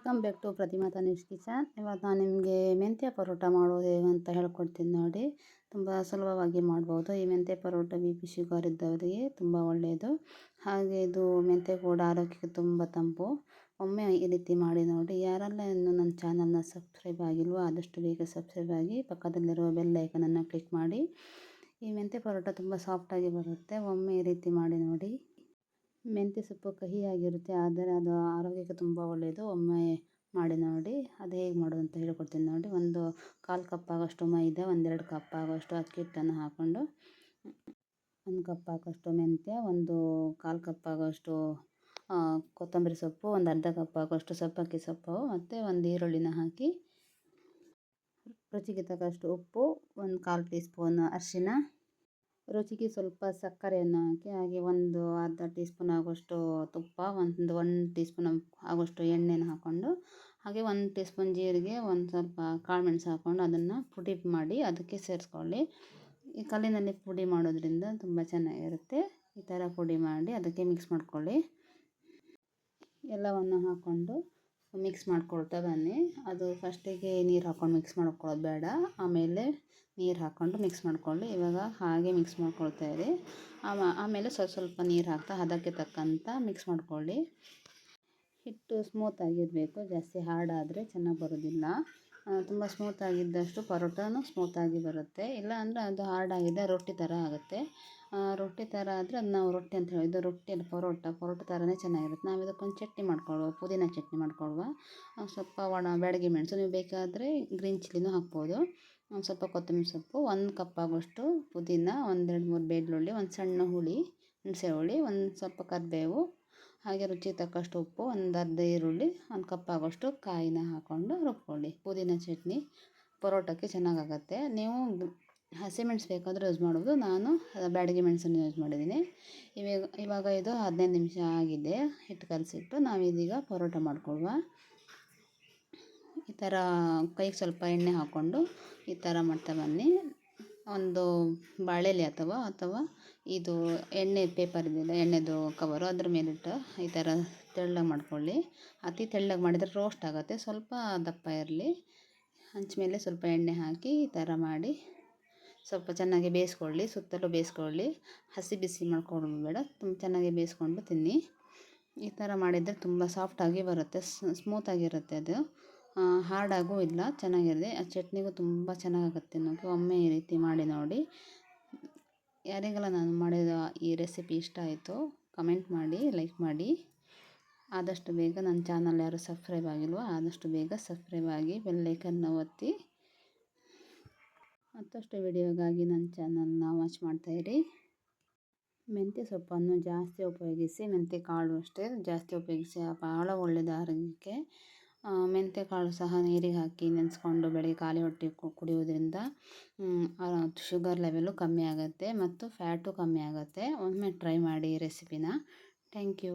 Welcome back to Pratima Tanish kitchen. ಇವತ್ತು ನಾನು ನಿಮಗೆ ಮೆಂತ್ಯ ಪರೋಟ ಮಾಡೋದು ಹೇಗೆ ಅಂತ ಹೇಳ್ಕೊಡ್ತೀನಿ ನೋಡಿ. ತುಂಬ ಸುಲಭವಾಗಿ ಮಾಡ್ಬೋದು. ಈ ಮೆಂತ್ಯ ಪರೋಟ ಬಿ ಪಿ ಶುಗರ್ ಇದ್ದವರಿಗೆ ತುಂಬ ಒಳ್ಳೆಯದು ಹಾಗೆ ಇದು ಮೆಂತ್ಯ ಕೂಡ ಆರೋಗ್ಯಕ್ಕೆ ತುಂಬ ತಂಪು. ಒಮ್ಮೆ ಈ ರೀತಿ ಮಾಡಿ ನೋಡಿ. ಯಾರೆಲ್ಲ ಇನ್ನೂ ನನ್ನ ಚಾನಲ್ನ ಸಬ್ಸ್ಕ್ರೈಬ್ ಆಗಿಲ್ವೋ ಆದಷ್ಟು ಬೇಗ ಸಬ್ಸ್ಕ್ರೈಬ್ ಆಗಿ ಪಕ್ಕದಲ್ಲಿರುವ ಬೆಲ್ ಐಕನನ್ನು ಕ್ಲಿಕ್ ಮಾಡಿ. ಈ ಮೆಂತ್ಯ ಪರೋಟ ತುಂಬ ಸಾಫ್ಟಾಗಿ ಬರುತ್ತೆ. ಒಮ್ಮೆ ಈ ರೀತಿ ಮಾಡಿ ನೋಡಿ. ಮೆಂತ್ಯ ಸೊಪ್ಪು ಕಹಿಯಾಗಿರುತ್ತೆ, ಆದರೆ ಅದು ಆರೋಗ್ಯಕ್ಕೆ ತುಂಬ ಒಳ್ಳೆಯದು ಒಮ್ಮೆ ಮಾಡಿ ನೋಡಿ, ಅದು ಹೇಗೆ ಮಾಡೋದು ಅಂತ ಹೇಳ್ಕೊಡ್ತೀನಿ ನೋಡಿ. ಒಂದು ಕಾಲು ಕಪ್ ಆಗೋಷ್ಟು ಮೈದಾ, ಒಂದೆರಡು ಕಪ್ ಆಗೋಷ್ಟು ಅಕ್ಕಿ ಹಿಟ್ಟನ್ನು ಹಾಕ್ಕೊಂಡು, ಒಂದು ಕಪ್ ಆಗೋಷ್ಟು ಮೆಂತ್ಯ, ಒಂದು ಕಾಲು ಕಪ್ ಆಗೋಷ್ಟು ಕೊತ್ತಂಬರಿ ಸೊಪ್ಪು, ಒಂದು ಅರ್ಧ ಕಪ್ ಆಗೋಷ್ಟು ಸೊಪ್ಪಕ್ಕಿ ಸೊಪ್ಪು, ಮತ್ತು ಒಂದು ಈರುಳ್ಳಿನ ಹಾಕಿ, ರುಚಿಗೆ ತಕ್ಕಷ್ಟು ಉಪ್ಪು, ಒಂದು ಕಾಲು ಟೀ ಸ್ಪೂನ್ ಅರಿಶಿನ ರುಚಿಗೆ ಸ್ವಲ್ಪ ಸಕ್ಕರೆಯನ್ನು ಹಾಕಿ, ಹಾಗೆ ಒಂದು ಅರ್ಧ ಟೀ ಸ್ಪೂನ್ ಆಗುವಷ್ಟು ತುಪ್ಪ, ಒಂದು ಒನ್ ಟೀ ಸ್ಪೂನ್ ಆಗುವಷ್ಟು ಎಣ್ಣೆನ ಹಾಕ್ಕೊಂಡು, ಹಾಗೆ ಒಂದು ಟೀ ಸ್ಪೂನ್ ಜೀರಿಗೆ, ಒಂದು ಸ್ವಲ್ಪ ಕಾಳು ಮೆಣಸು ಹಾಕ್ಕೊಂಡು ಅದನ್ನು ಪುಡಿ ಮಾಡಿ ಅದಕ್ಕೆ ಸೇರಿಸ್ಕೊಳ್ಳಿ. ಈ ಕಲ್ಲಿನಲ್ಲಿ ಪುಡಿ ಮಾಡೋದ್ರಿಂದ ತುಂಬ ಚೆನ್ನಾಗಿರುತ್ತೆ. ಈ ಥರ ಪುಡಿ ಮಾಡಿ ಅದಕ್ಕೆ ಮಿಕ್ಸ್ ಮಾಡ್ಕೊಳ್ಳಿ. ಎಲ್ಲವನ್ನು ಹಾಕ್ಕೊಂಡು ಮಿಕ್ಸ್ ಮಾಡ್ಕೊಳ್ತಾ ಬನ್ನಿ. ಅದು ಫಸ್ಟಿಗೆ ನೀರು ಹಾಕ್ಕೊಂಡು ಮಿಕ್ಸ್ ಮಾಡ್ಕೊಳ್ಳೋದು ಬೇಡ. ಆಮೇಲೆ ನೀರು ಹಾಕ್ಕೊಂಡು ಮಿಕ್ಸ್ ಮಾಡಿಕೊಂಡು ಇವಾಗ ಹಾಗೆ ಮಿಕ್ಸ್ ಮಾಡ್ಕೊಳ್ತಾ ಇರಿ. ಆಮೇಲೆ ಸ್ವಲ್ಪ ಸ್ವಲ್ಪ ನೀರು ಹಾಕ್ತಾ ಅದಕ್ಕೆ ತಕ್ಕಂಥ ಮಿಕ್ಸ್ ಮಾಡ್ಕೊಳ್ಳಿ. ಹಿಟ್ಟು ಸ್ಮೂತಾಗಿರಬೇಕು ಜಾಸ್ತಿ ಹಾರ್ಡ್ ಆದರೆ ಚೆನ್ನಾಗಿ ಬರೋದಿಲ್ಲ. ತುಂಬ ಸ್ಮೂತಾಗಿದ್ದಷ್ಟು ಪರೋಟನೂ ಸ್ಮೂತಾಗಿ ಬರುತ್ತೆ. ಇಲ್ಲ ಅಂದರೆ ಅದು ಹಾರ್ಡ್ ಆಗಿದೆ, ರೊಟ್ಟಿ ಥರ ಆಗುತ್ತೆ. ರೊಟ್ಟಿ ಥರ ಆದರೆ ಅದು ನಾವು ರೊಟ್ಟಿ ಅಂತ ಹೇಳಿದ್ದು ರೊಟ್ಟಿ ಅಲ್ಲ ಪರೋಟ ಪರೋಟ ಥರನೇ ಚೆನ್ನಾಗಿರುತ್ತೆ. ನಾವು ಇದಕ್ಕೊಂದು ಚಟ್ನಿ ಮಾಡ್ಕೊಳ್ಳುವ ಪುದೀನ ಚಟ್ನಿ ಮಾಡ್ಕೊಳ್ಳುವ ಸ್ವಲ್ಪ ಒಣ ಬ್ಯಾಡಗಿ ಮೆಣಸು ನೀವು ಬೇಕಾದರೆ ಗ್ರೀನ್ ಚಿಲ್ಲಿನೂ ಹಾಕ್ಬೋದು. ಒಂದು ಸ್ವಲ್ಪ ಕೊತ್ತಂಬರಿ ಸೊಪ್ಪು, ಒಂದು ಕಪ್ ಆಗೋಷ್ಟು ಪುದೀನ ಒಂದೆರಡು ಮೂರು ಬೆಳ್ಳುಳ್ಳಿ ಒಂದು ಸಣ್ಣ ಹುಳಿ, ಹುಣಸೆ ಹುಳಿ, ಒಂದು ಸ್ವಲ್ಪ ಕರಿಬೇವು ಹಾಗೆ ರುಚಿಗೆ ತಕ್ಕಷ್ಟು ಉಪ್ಪು, ಒಂದು ಅರ್ಧ ಈರುಳ್ಳಿ, ಒಂದು ಕಪ್ ಆಗೋಷ್ಟು ಕಾಯಿನ ಹಾಕ್ಕೊಂಡು ರುಬ್ಕೊಳ್ಳಿ. ಪುದೀನ ಚಟ್ನಿ ಪರೋಟಕ್ಕೆ ಚೆನ್ನಾಗಾಗತ್ತೆ. ನೀವು ಹಸಿಮೆಣಸು ಬೇಕಾದರೂ ಯೂಸ್ ಮಾಡ್ಬೋದು. ನಾನು ಬ್ಯಾಡಗಿ ಮೆಣಸನ್ನು ಯೂಸ್ ಮಾಡಿದ್ದೀನಿ. ಇವಾಗ ಇವಾಗ ಇದು ಹದಿನೈದು ನಿಮಿಷ ಆಗಿದೆ. ಹಿಟ್ಟು ಕಲಸಿಟ್ಟು ಇದೀಗ ಪರೋಟ ಮಾಡ್ಕೊಳ್ಳುವ. ಈ ಥರ ಕೈಗೆ ಸ್ವಲ್ಪ ಎಣ್ಣೆ ಹಾಕ್ಕೊಂಡು ಈ ಥರ ಮಾಡ್ತಾ ಬನ್ನಿ. ಒಂದು ಬಾಳೆಲೆ ಅಥವಾ ಅಥವಾ ಇದು ಎಣ್ಣೆ ಪೇಪರ್ ಇದೆಯಲ್ಲ ಎಣ್ಣೆದು ಕವರು ಅದ್ರ ಮೇಲಿಟ್ಟು ಈ ಥರ ತೆಳ್ಳಗೆ ಮಾಡ್ಕೊಳ್ಳಿ. ಅತಿ ತೆಳ್ಳಗೆ ಮಾಡಿದರೆ ರೋಸ್ಟ್ ಆಗುತ್ತೆ. ಸ್ವಲ್ಪ ದಪ್ಪ ಇರಲಿ. ಹಂಚ ಮೇಲೆ ಸ್ವಲ್ಪ ಎಣ್ಣೆ ಹಾಕಿ ಈ ಥರ ಮಾಡಿ ಸ್ವಲ್ಪ ಚೆನ್ನಾಗಿ ಬೇಯಿಸ್ಕೊಳ್ಳಿ. ಸುತ್ತಲೂ ಬೇಯಿಸ್ಕೊಳ್ಳಿ. ಹಸಿ ಬಿಸಿ ಬೇಡ. ತುಂಬ ಚೆನ್ನಾಗಿ ಬೇಯಿಸ್ಕೊಂಡು ತಿನ್ನಿ. ಈ ಥರ ಮಾಡಿದರೆ ತುಂಬ ಸಾಫ್ಟಾಗಿ ಬರುತ್ತೆ. ಸ್ಮೂತಾಗಿರುತ್ತೆ ಅದು. ಹಾರ್ಡಾಗೂ ಇಲ್ಲ. ಚೆನ್ನಾಗಿದೆ. ಆ ಚಟ್ನಿಗೂ ತುಂಬ ಚೆನ್ನಾಗಾಗುತ್ತೆ. ನೋಡಿ ಒಮ್ಮೆ ಈ ರೀತಿ ಮಾಡಿ ನೋಡಿ. ಯಾರಿಗೆಲ್ಲ ನಾನು ಮಾಡಿದ ಈ ರೆಸಿಪಿ ಇಷ್ಟ ಆಯಿತು, ಕಮೆಂಟ್ ಮಾಡಿ, ಲೈಕ್ ಮಾಡಿ. ಆದಷ್ಟು ಬೇಗ ನನ್ನ ಚಾನಲ್ ಯಾರು ಸಬ್ಸ್ಕ್ರೈಬ್ ಆಗಿಲ್ವೋ, ಆದಷ್ಟು ಬೇಗ ಸಬ್ಸ್ಕ್ರೈಬ್ ಆಗಿ ಬೆಲ್ಲೈಕನ್ನ ಒತ್ತಿ. ಮತ್ತಷ್ಟು ವಿಡಿಯೋಗಾಗಿ ನನ್ನ ಚಾನಲ್ನ ವಾಚ್ ಮಾಡ್ತಾಯಿರಿ ಮೆಂತ್ಯ ಸೊಪ್ಪನ್ನು ಜಾಸ್ತಿ ಉಪಯೋಗಿಸಿ, ಮೆಂತ್ಯ ಕಾಳು ಅಷ್ಟೇ ಜಾಸ್ತಿ ಉಪಯೋಗಿಸಿ ಭಾಳ ಒಳ್ಳೆಯದು ಆರೋಗ್ಯಕ್ಕೆ. ಮೆಂತ್ಯಕಾಳು ಸಹ ನೀರಿಗೆ ಹಾಕಿ ನೆನೆಸ್ಕೊಂಡು ಬೆಳಗ್ಗೆ ಖಾಲಿ ಹೊಟ್ಟೆ ಕುಡಿಯೋದ್ರಿಂದ ಶುಗರ್ ಲೆವೆಲ್ಲು ಕಮ್ಮಿ ಆಗುತ್ತೆ ಮತ್ತು ಫ್ಯಾಟು ಕಮ್ಮಿ ಆಗುತ್ತೆ. ಒಮ್ಮೆ ಟ್ರೈ ಮಾಡಿ ರೆಸಿಪಿನ ಥ್ಯಾಂಕ್ ಯು